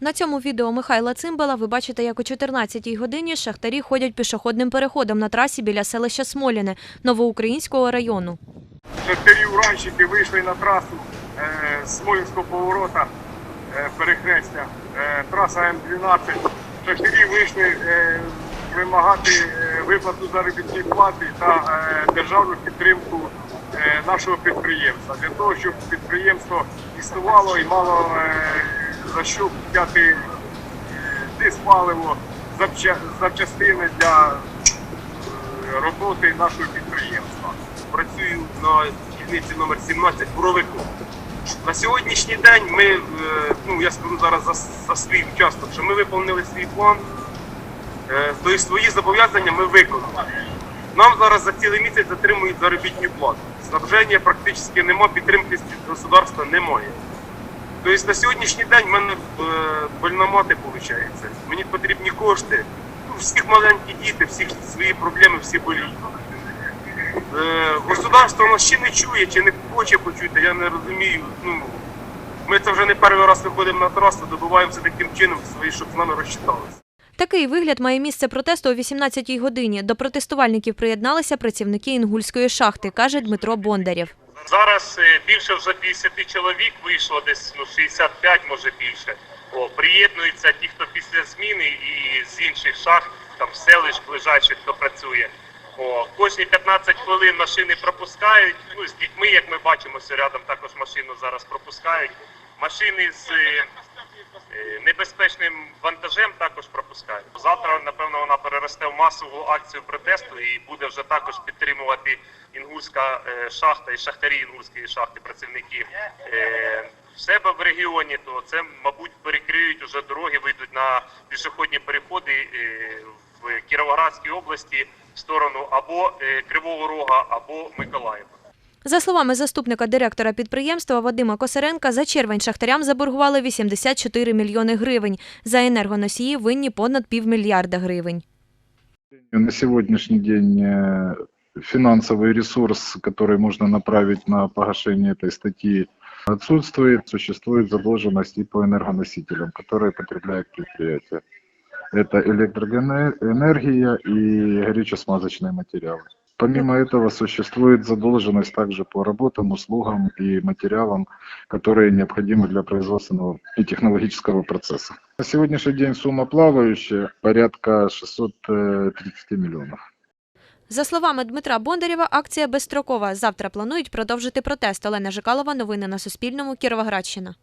На цьому відео Михайла Цимбала ви бачите, як о 14-й годині шахтарі ходять пішохідним переходом на трасі біля селища Смоліне Новоукраїнського району. Шахтарі-уранщики вийшли на трасу е, Смолінського поворота е, перехрестя, е, траса М12. Шахтарі вийшли вимагати виплату заробітної плати та державну підтримку нашого підприємства для того, щоб підприємство існувало і мало за що взяти е, диспаливо, запчастини для е, роботи нашого підприємства. працюю на дільниці номер 17 буровику. На сьогоднішній день ми, е, ну я скажу зараз за, за свій участок, що ми виконали свій план, тобто свої зобов'язання ми виконали. Нам зараз за цілий місяць затримують заробітну плату. Снабження практично немає, підтримки з государства немає. Тобто на сьогоднішній день в мене е, больна мати виходить. Мені потрібні кошти. Ну, всіх маленькі діти, всіх свої проблеми, всі боліють. Е, государство нас ще не чує чи не хоче почути, я не розумію. Ну, ми це вже не перший раз виходимо на трасу, добиваємося таким чином, щоб з нами розчиталися. Такий вигляд має місце протесту о 18-й годині. До протестувальників приєдналися працівники Інгульської шахти, каже Дмитро Бондарєв. Зараз е, більше вже 50 чоловік вийшло, десь ну, 65, може більше. О, приєднуються ті, хто після зміни і з інших шахт, там селищ ближайших, хто працює. О, кожні 15 хвилин машини пропускають. Ну, з дітьми, як ми бачимо, ось рядом також машину зараз пропускають. Машини з е, е, небезпечним вантажем також пропускають. Завтра, напевно, вона переросте в масову акцію протесту і буде вже також підтримувати інгульська е, шахта і шахтарі інгульської шахти, працівники е, в себе в регіоні, то це, мабуть, перекриють уже дороги, вийдуть на пішохідні переходи е, в Кіровоградській області в сторону або Кривого Рога, або Миколаєва. За словами заступника директора підприємства Вадима Косаренка, за червень шахтарям заборгували 84 мільйони гривень. За енергоносії винні понад півмільярда гривень. На сегодняшний день э, финансовый ресурс, который можно направить на погашение этой статьи, отсутствует. Существует задолженность и по энергоносителям, которые потребляют предприятия. Это электроэнергия и горюче-смазочные материалы. Помимо этого существует задолженность также по работам, услугам и материалам, которые необходимы для производственного и технологического процесса. На сегодняшний день сумма плавающая порядка 630 миллионов. За словами Дмитра Бондарєва, акція безстрокова. Завтра планують продовжити протест. Олена Жикалова. Новини на Суспільному. Кіровоградщина.